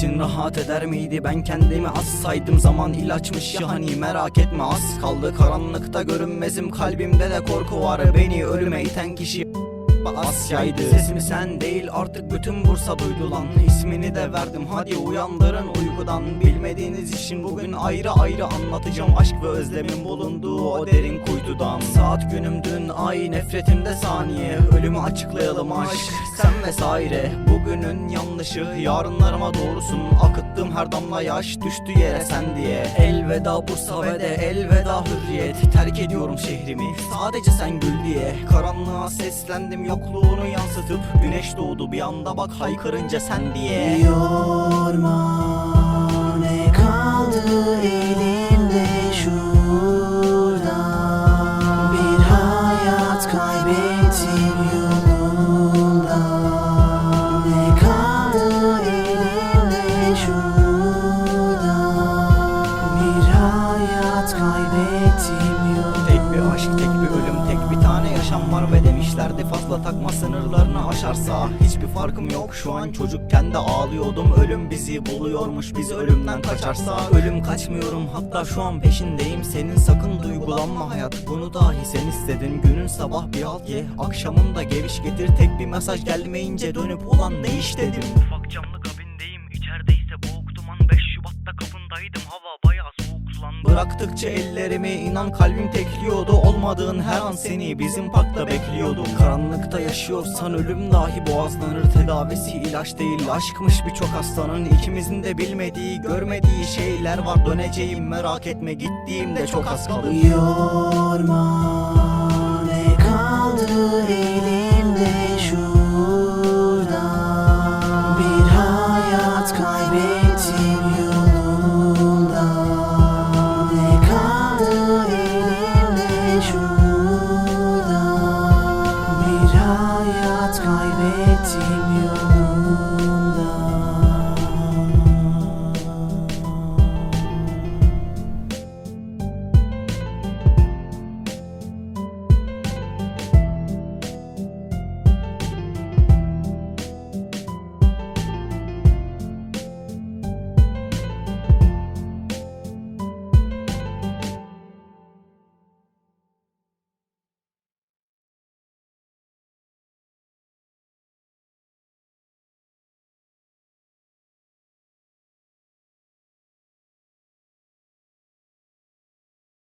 için rahat eder miydi? Ben kendimi assaydım zaman ilaçmış ya hani? Merak etme az kaldı karanlıkta görünmezim. Kalbimde de korku var beni ölüme iten kişi Asya'ydı Sesimi sen değil artık bütün Bursa duydu lan. İsmini de verdim hadi uyandırın uykudan. Bilmediğiniz için bugün ayrı ayrı anlatacağım. Aşk ve özlemin bulunduğu o derin kuytudan. Saat günüm dün ay nefretimde saniye. Ölümü açıklayalım aşk sen vesaire. Bugünün yanlışı yarınlarıma doğrusun Her damla yaş düştü yere sen diye. Elveda Bursa ve de elveda hürriyet. Terk ediyorum şehrimi sadece sen gül diye. Karanlığa seslendim yokluğunu yansıtıp Güneş doğdu bir anda bak haykırınca sen diye. Yorma ne kaldı? elinde ve demişlerdi fazla takma sınırlarını aşarsa Hiçbir farkım yok. Şu an çocukken de ağlıyordum Ölüm bizi buluyormuş. Biz ölümden kaçarsa Ölüm kaçmıyorum. Hatta şu an peşindeyim Senin sakın duygulanma hayat. Bunu dahi sen istedin Günün sabah bir alt ye. Akşamın da geviş getir Tek bir mesaj gelmeyince dönüp ulan ne iş dedim? Ufak camlı kabindeyim içerideyse boğuk duman. 5 Şubat'ta kapındaydım hava Bıraktıkça ellerimi inan kalbim tekliyordu. Olmadığın her an seni bizim parkta bekliyordum. Karanlıkta yaşıyorsan ölüm dahi boğazlanır. Tedavisi ilaç değil aşkmış birçok hastanın. İkimizin de bilmediği görmediği şeyler var. Döneceğim merak etme gittiğimde çok az kalır. Yorma